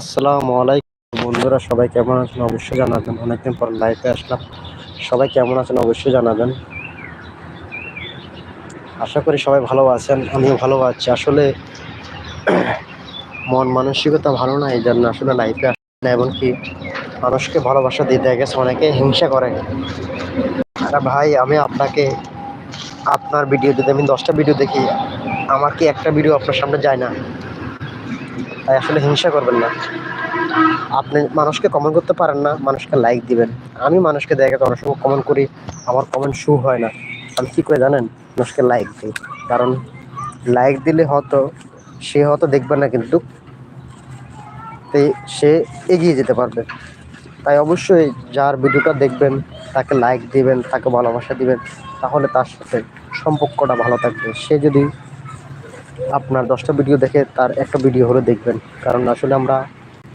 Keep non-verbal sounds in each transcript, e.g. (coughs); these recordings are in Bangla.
আসসালামু আলাইকুম বন্ধুরা, সবাই কেমন আছেন? অবশ্যই জানাবেন। অনেকদিন পর লাইভে আসলাম। সবাই কেমন আছেন? অবশ্যই জানাবেন। আশা করি সবাই ভালো আছেন, আমিও ভালো আছি। আসলে মন মানসিকতা ভালো না, এই জন্য আসলে লাইফে আসলে এমনকি মানুষকে ভালোবাসা দিতে গেছে, অনেকে হিংসা করে। আরে ভাই, আমি আপনাকে আপনার ভিডিও যদি আমি দশটা ভিডিও দেখি, আমার কি একটা ভিডিও আপনার সামনে যায় না? তাই আসলে হিংসা করবেন না। আপনি মানুষকে কমেন্ট করতে পারেন না, মানুষকে লাইক দিবেন। আমি মানুষকে দেখে অনেক সময় কমেন্ট করি, আমার কমেন্ট শু হয় না। আমি কী করে জানেন? মানুষকে লাইক দিই। কারণ লাইক দিলে হয়তো, সে হয়তো দেখবে না কিন্তু সে এগিয়ে যেতে পারবে। তাই অবশ্যই যার ভিডিওটা দেখবেন, তাকে লাইক দিবেন, তাকে ভালোবাসা দিবেন, তাহলে তার সাথে সম্পর্কটা ভালো থাকবে। সে যদি আপনার দশটা ভিডিও দেখে তার একটা ভিডিও হলে দেখবেন। কারণ আসলে আমরা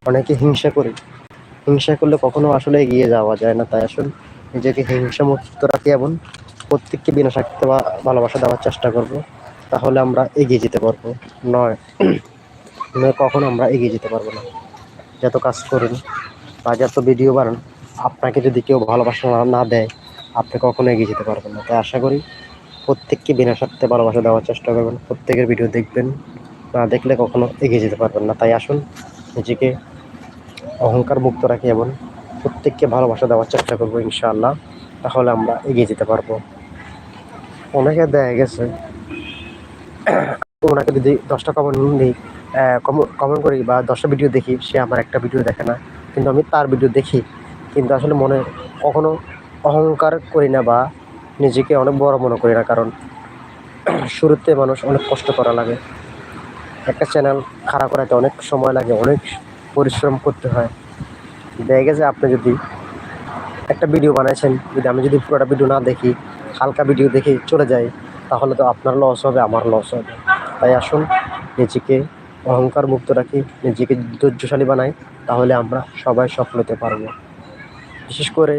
অনেকে হিংসা করি। হিংসা করলে কখনো আসলে এগিয়ে যাওয়া যায় না। তাই আসলে নিজেকে হিংসা মুক্ত রাখি এবং প্রত্যেককে বিনা স্বার্থে বা ভালোবাসা দেওয়ার চেষ্টা করব। তাহলে আমরা এগিয়ে যেতে পারব। নয় নয়, কখনো আমরা এগিয়ে যেতে পারব না। যত কাজ করুন, বা যত ভিডিও বানান, আপনাকে যদি কেউ ভালোবাসা না- না দেয়, আপনি কখনো এগিয়ে যেতে পারবেন না। তাই আশা করি প্রত্যেককে বিনা স্বার্থে ভালোবাসা দেওয়ার চেষ্টা করবেন। প্রত্যেকের ভিডিও দেখবেন, না দেখলে কখনো এগিয়ে যেতে পারবেন না। তাই আসুন, নিজেকে অহংকার মুক্ত রাখি এবং প্রত্যেককে ভালোবাসা দেওয়ার চেষ্টা করব ইনশাআল্লাহ। তাহলে আমরা এগিয়ে যেতে পারব। অনেকে দেখা গেছে, ওনাকে যদি দশটা কমেন্ট দিই কমেন্ট করি বা দশটা ভিডিও দেখি, সে আমার একটা ভিডিও দেখে না। কিন্তু আমি তার ভিডিও দেখি। কিন্তু আসলে মনে কখনো অহংকার করি না বা নিজেকে অনেক বড় মনে করি না, কারণ শুরুতে মানুষ অনেক কষ্ট করা লাগে। একটা চ্যানেল খাড়া করাতে অনেক সময় লাগে, অনেক পরিশ্রম করতে হয়। দেখা গেছে আপনি যদি একটা ভিডিও বানাইছেন, যদি আমি যদি পুরোটা ভিডিও না দেখি, হালকা ভিডিও দেখে চলে যাই, তাহলে তো আপনার লস হবে, আমার লস হবে। তাই আসুন, নিজেকে অহংকার মুক্ত রাখি, নিজেকে ধৈর্যশালী বানাই, তাহলে আমরা সবাই সফল হতে পারব। বিশেষ করে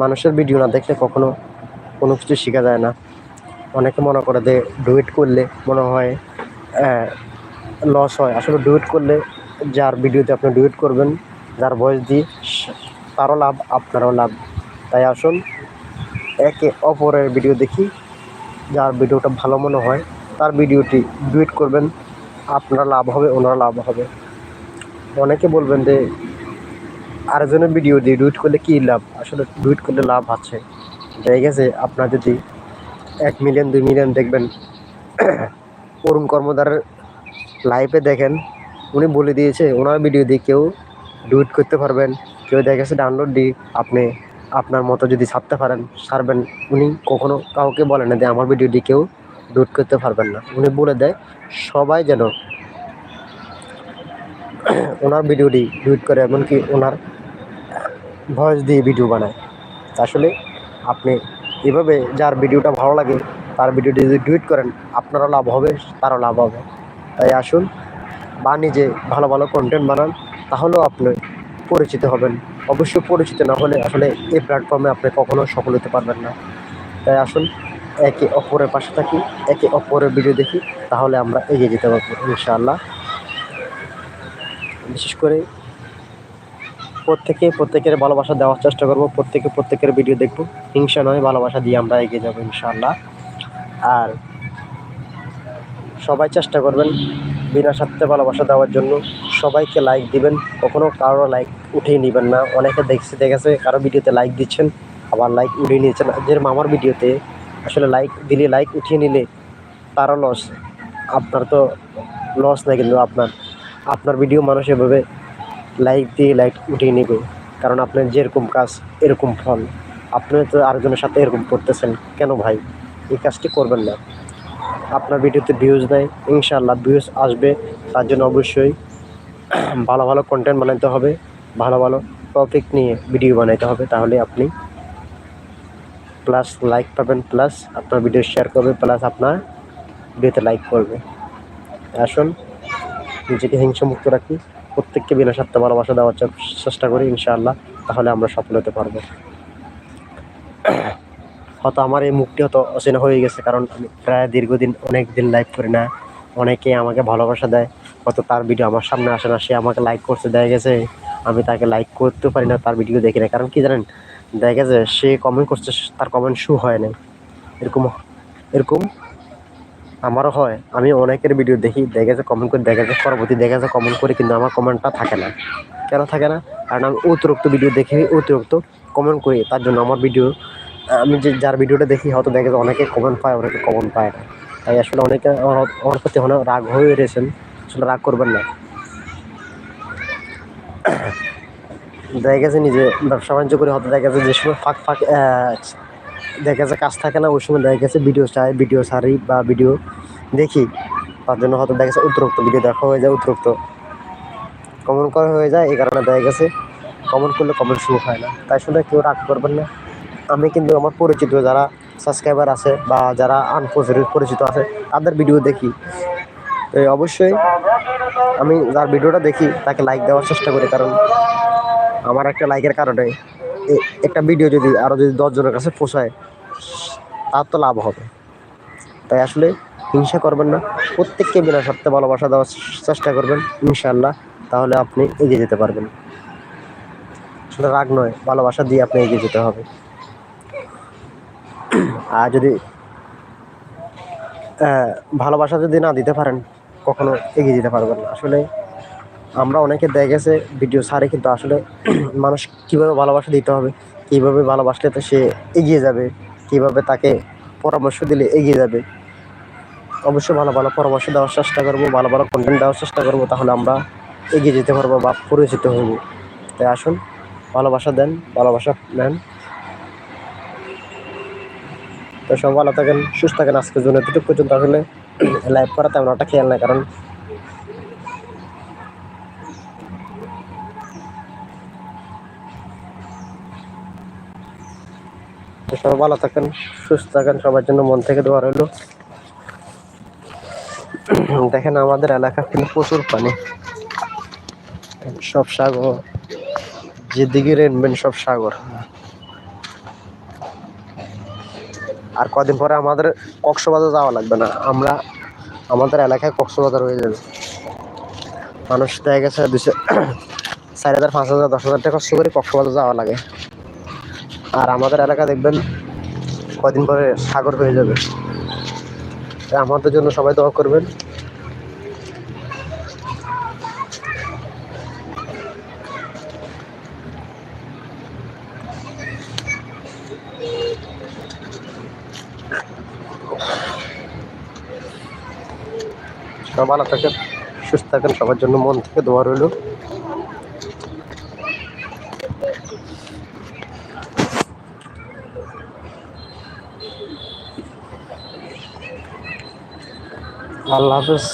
মানুষের ভিডিও না দেখলে কখনো কোনো কিছু শেখা যায় না। অনেকে মনে করে যে ডুয়েট করলে মনে হয় লস হয়। আসলে ডুয়েট করলে যার ভিডিওতে আপনি ডুয়েট করবেন, যার ভয়েস দিয়ে তারও লাভ, আপনারও লাভ। তাই আসুন, একে অপরের ভিডিও দেখি, যার ভিডিওটা ভালো মনে হয়, তার ভিডিওটি ডুয়েট করবেন, আপনার লাভ হবে, ওনার লাভ হবে। অনেকে বলবেন যে আরেকজনের ভিডিও দিয়ে ডুইট করলে কী লাভ? আসলে ডুইট করলে লাভ আছে। দেখা গেছে আপনার যদি এক মিলিয়ন দুই মিলিয়ন দেখবেন (clears throat) অরুণ কর্মদারের লাইভে দেখেন, উনি বলে দিয়েছে, ওনার ভিডিও দিয়ে কেউ ডুইট করতে পারবেন। কেউ দেখা গেছে ডাউনলোড দিয়ে আপনি আপনার মতো যদি ছাড়তে পারেন, ছাড়বেন, উনি কখনো কাউকে বলে না যে আমার ভিডিও দিয়ে কেউ ডুইট করতে পারবেন না। উনি বলে দেয়, সবাই যেন (clears throat) ওনার ভিডিওটি ডুইট করে, এমনকি ওনার ভয়েস দিয়ে ভিডিও বানায়। আসলে আপনি এভাবে যার ভিডিওটা ভালো লাগে, তার ভিডিওটি যদি টুইট করেন, আপনারও লাভ হবে, তারও লাভ হবে। তাই আসুন বা নিজে ভালো ভালো কন্টেন্ট বানান, তাহলেও আপনি পরিচিত হবেন। অবশ্যই পরিচিত না হলে আসলে এই প্ল্যাটফর্মে আপনি কখনো সফল হতে পারবেন না। তাই আসুন, একে অপরের পাশে থাকি, একে অপরের ভিডিও দেখি, তাহলে আমরা এগিয়ে যেতে পারব, ইনশাআল্লাহ। বিশেষ করে প্রত্যেকে, প্রত্যেকের ভালোবাসা দেওয়ার চেষ্টা করব, প্রত্যেকে, প্রত্যেকের ভিডিও দেখব। হিংসা নয়, ভালোবাসা দিয়ে আমরা এগিয়ে যাব, ইনশাআল্লাহ। আর সবাই চেষ্টা করবেন বিনা স্বার্থে ভালোবাসা দেওয়ার জন্য। সবাইকে লাইক দিবেন, কখনো কারও লাইক উঠিয়ে নেবেন না। অনেকে দেখছে, দেখেছে, কারও ভিডিওতে লাইক দিচ্ছেন, আবার লাইক উঠিয়ে নিয়েছেন। যেরকম আমার ভিডিওতে আসলে লাইক দিলে লাইক উঠিয়ে নিলে তারও লস আপনার তো লস না কিন্তু আপনার। আপনার ভিডিও মানুষ এভাবে লাইক দিয়ে লাইক উঠিয়ে নেবে। কারণ আপনার যেরকম কাজ, এরকম ফল। আপনি তো আরেকজনের সাথে এরকম করতেছেন। কেন ভাই? এই কাজটি করবেন না। আপনার ভিডিওতে ভিউজ নেয় ইনশাআল্লাহ ভিউজ আসবে। তার জন্য অবশ্যই (clears throat) ভালো ভালো কন্টেন্ট বানাতে হবে। ভালো ভালো টপিক নিয়ে ভিডিও বানাইতে হবে। তাহলে আপনি প্লাস লাইক পাবেন প্লাস আপনার ভিডিও শেয়ার করবে প্লাস আপনার ভিডিওতে লাইক করবে। আসুন, নিজেকে হিংসামুক্ত রাখি। প্রত্যেককে বিনা স্বার্থে ভালোবাসা দেওয়ার চেষ্টা করি, ইনশাআল্লাহ। তাহলে আমরা সফল হতে পারব। হয়তো আমার এই মুখটি হয়তো অচেনা হয়ে গেছে, কারণ আমি প্রায় দীর্ঘদিন অনেক দিন লাইভ করি না। অনেকে আমাকে ভালোবাসা দেয়। হয়তো তার ভিডিও আমার সামনে আসে না, সে আমাকে লাইক করতে দেখা গেছে আমি তাকে লাইক করতেও পারি না, তার ভিডিও দেখি না। কারণ কি জানেন? দেখা গেছে সে কমেন্ট করছে, তার কমেন্ট শু হয় না এরকম এরকম আমারও হয়। আমি অনেকের ভিডিও দেখি, দেখা যায় কমেন্ট করে, দেখা যায় পরবর্তী, দেখা যায় কমেন্ট করে, কিন্তু আমার কমেন্টটা থাকে না। কেন থাকে না? কারণ আমি অতিরিক্ত ভিডিও দেখি, অতিরিক্ত কমেন্ট করি, তার জন্য আমার ভিডিও আমি যে যার ভিডিওটা দেখি, হয়তো দেখা অনেকে কমেন্ট পায়, অনেকে কমেন্ট পায় না। তাই আসলে অনেকে আমার আমার প্রতি অনেক রাগ হয়ে রয়েছেন, আসলে রাগ করবেন না। (coughs) দেখা গেছে নিজে ব্যবসা বাণিজ্য করে, হয়তো দেখা গেছে যে সময় ফাঁক ফাঁক দেখা গেছে কাজ থাকে না ওই সময় দেখা গেছে ভিডিও চাই ভিডিও সারি বা ভিডিও দেখি। তার জন্য হয়তো দেখা গেছে অতিরিক্ত ভিডিও দেখা হয়ে যায়, অতিরিক্ত কমেন্ট করা হয়ে যায়, এই কারণে দেখা গেছে। কমেন্ট করলে কমেন্ট শুরু হয় না। তাই শুনে কেউ রাগ করবেন না। আমি কিন্তু আমার পরিচিত যারা সাবস্ক্রাইবার আছে বা যারা আনপরিচিত পরিচিত আছে, তাদের ভিডিও দেখি। অবশ্যই আমি যার ভিডিওটা দেখি, তাকে লাইক দেওয়ার চেষ্টা করি, কারণ আমার একটা লাইকের কারণে। একটা ভিডিও যদি আরও যদি দশজনের কাছে পোষায়, তার তো লাভ হবে। তাই আসলে হিংসা করবেন না। প্রত্যেককে বিনা স্বার্থে ভালোবাসা দেওয়ার চেষ্টা করবেন ইনশাল্লাহ তাহলে আপনি এগিয়ে যেতে পারবেন। আসলে রাগ নয়, ভালোবাসা দিয়ে আপনি এগিয়ে যেতে হবে। আর যদি ভালোবাসা যদি না দিতে পারেন, কখনো এগিয়ে যেতে পারবেন না। আসলে আমরা অনেকে দেখা গেছে ভিডিও সারে কিন্তু আসলে (clears throat) মানুষ কীভাবে ভালোবাসা দিতে হবে, কীভাবে ভালোবাসলে তো সে এগিয়ে যাবে, কীভাবে তাকে পরামর্শ দিলে এগিয়ে যাবে। অবশ্যই ভালো ভালো পরামর্শ দেওয়ার চেষ্টা করব, ভালো ভালো কন্টেন্ট দেওয়ার চেষ্টা করব, তাহলে আমরা এগিয়ে যেতে পারব বা পরিচিত হব। তাই আসুন, ভালোবাসা দেন, ভালোবাসা নেন। তো সব ভালো থাকেন, সুস্থ থাকেন, আজকের জন্য এতটুকু পর্যন্ত আসলে লাইভ করা তেমন একটা খেয়াল নাই, কারণ তো সবাই ভালো থাকেন, সুস্থ থাকেন, সবার জন্য মন থেকে দোয়া রইল। দেখেন আমাদের এলাকা কিন্তু প্রচুর পানি। সব সাগর, যেদিকে রেনবেন সব সাগর। আর কদিন পরে আমাদের কক্সবাজার যাওয়া লাগবে না। আমরা আমাদের এলাকায় কক্সবাজার হয়ে যাবে। মানুষ দেখা গেছে দুশো (coughs) চার হাজার, পাঁচ হাজার, দশ হাজার টাকা কষ্ট করে কক্সবাজার যাওয়া লাগে। আর আমাদের এলাকা দেখবেন কদিন পরে সাগর হয়ে যাবে। আমাদের জন্য সবাই দোয়া করবেন। ভালো থাকেন, সুস্থ থাকেন, সবার জন্য মন থেকে দোয়া রইল। আল্লাহ হাফেজ